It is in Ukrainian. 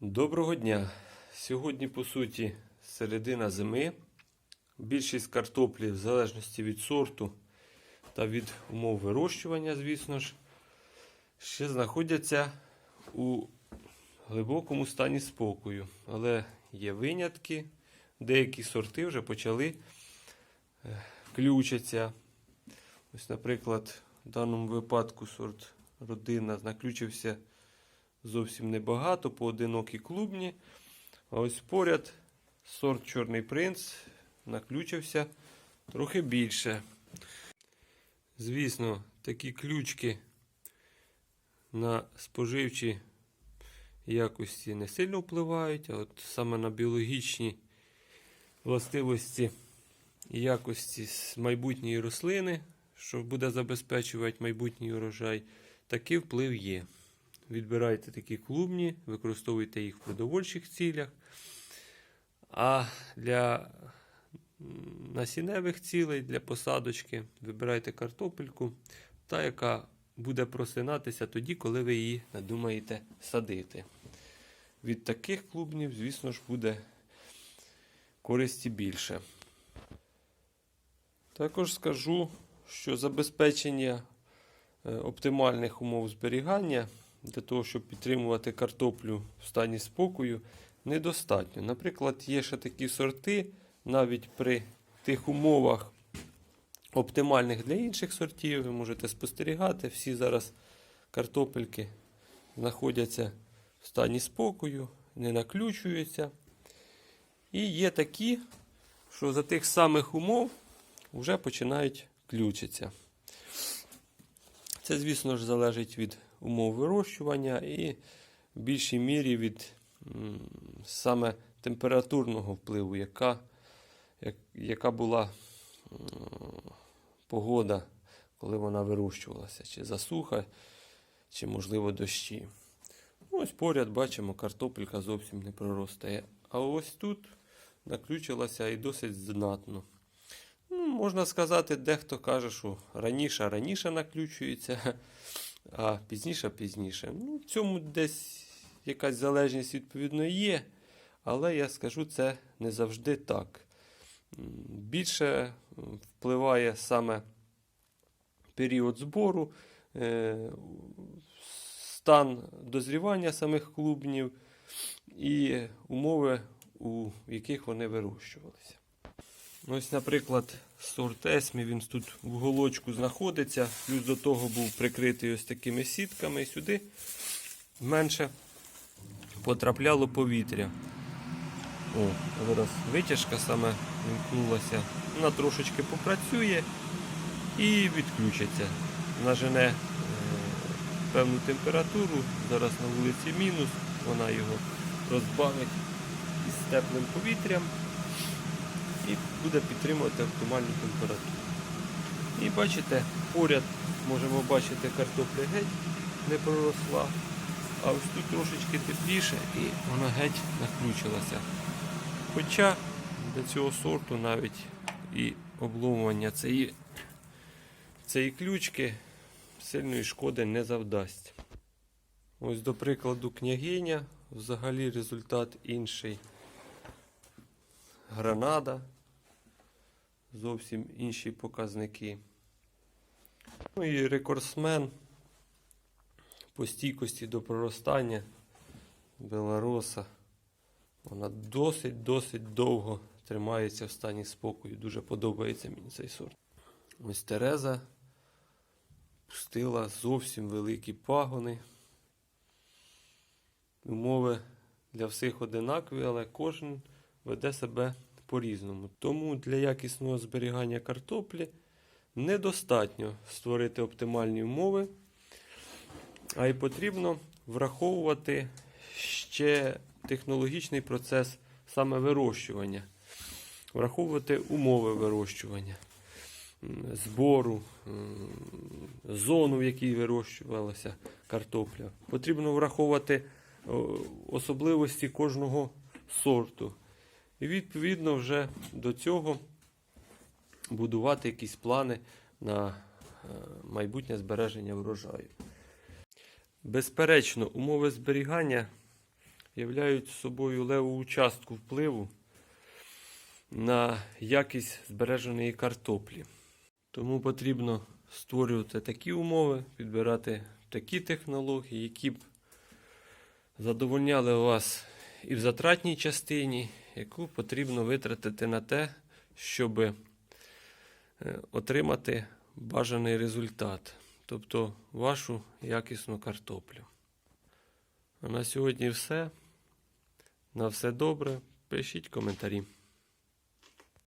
Доброго дня! Сьогодні, по суті, середина зими. Більшість картоплі, в залежності від сорту та від умов вирощування, звісно ж, ще знаходяться у глибокому стані спокою. Але є винятки. Деякі сорти вже почали е, ключаться. Ось, наприклад, в даному випадку сорт родина наключився зовсім небагато, поодинокі клубні. А ось поряд сорт Чорний принц наключився трохи більше. Звісно, такі ключки на споживчі якості не сильно впливають, а от саме на біологічні властивості і якості майбутньої рослини, що буде забезпечувати майбутній урожай, такий вплив є. Відбирайте такі клубні, використовуйте їх в продовольчих цілях. А для м, насінневих цілей, для посадочки, вибирайте картопельку, та, яка буде просинатися тоді, коли ви її надумаєте садити. Від таких клубнів, звісно ж, буде користі більше. Також скажу, що забезпечення е, оптимальних умов зберігання для того, щоб підтримувати картоплю в стані спокою, недостатньо. Наприклад, є ще такі сорти, навіть при тих умовах оптимальних для інших сортів, ви можете спостерігати, всі зараз картопельки знаходяться в стані спокою, не наключуються. І є такі, що за тих самих умов вже починають ключитися. Це, звісно ж, залежить від умов вирощування і в більшій мірі від саме температурного впливу, яка, як, яка була погода, коли вона вирощувалася, чи засуха, чи, можливо, дощі. Ось поряд бачимо, картопелька зовсім не проростає. А ось тут наключилася і досить знатно. Ну, можна сказати, дехто каже, що раніше раніше наключується, а пізніше пізніше. Ну, в цьому десь якась залежність відповідно є, але я скажу, це не завжди так. Більше впливає саме період збору, е, стан дозрівання самих клубнів і умови, у яких вони вирощувалися. Ось, наприклад, сорт Есмі, він тут в голочку знаходиться, плюс до того був прикритий ось такими сітками, і сюди менше потрапляло повітря. О, зараз витяжка саме вимкнулася. Вона трошечки попрацює і відключиться. Нажене е, певну температуру. Зараз на вулиці мінус, вона його розбавить із теплим повітрям і буде підтримувати оптимальну температуру. І бачите, поряд можемо бачити картопля геть не проросла, а ось тут трошечки тепліше і вона геть наключилася. Хоча для цього сорту навіть і обломування цієї, цієї ключки сильної шкоди не завдасть. Ось, до прикладу, княгиня, взагалі результат інший. Гранада, зовсім інші показники. Ну і рекордсмен по стійкості до проростання Белароса. Вона досить-досить довго тримається в стані спокою. Дуже подобається мені цей сорт. Ось Тереза пустила зовсім великі пагони. Умови для всіх одинакові, але кожен веде себе по-різному. Тому для якісного зберігання картоплі недостатньо створити оптимальні умови, а й потрібно враховувати ще технологічний процес саме вирощування, враховувати умови вирощування, збору, зону, в якій вирощувалася картопля. Потрібно враховувати особливості кожного сорту. І відповідно вже до цього будувати якісь плани на е, майбутнє збереження врожаю. Безперечно, умови зберігання являють собою леву участку впливу на якість збереженої картоплі. Тому потрібно створювати такі умови, підбирати такі технології, які б задовольняли вас і в затратній частині, яку потрібно витратити на те, щоб е, отримати бажаний результат, тобто вашу якісну картоплю. А на сьогодні все. На все добре. Пишіть коментарі.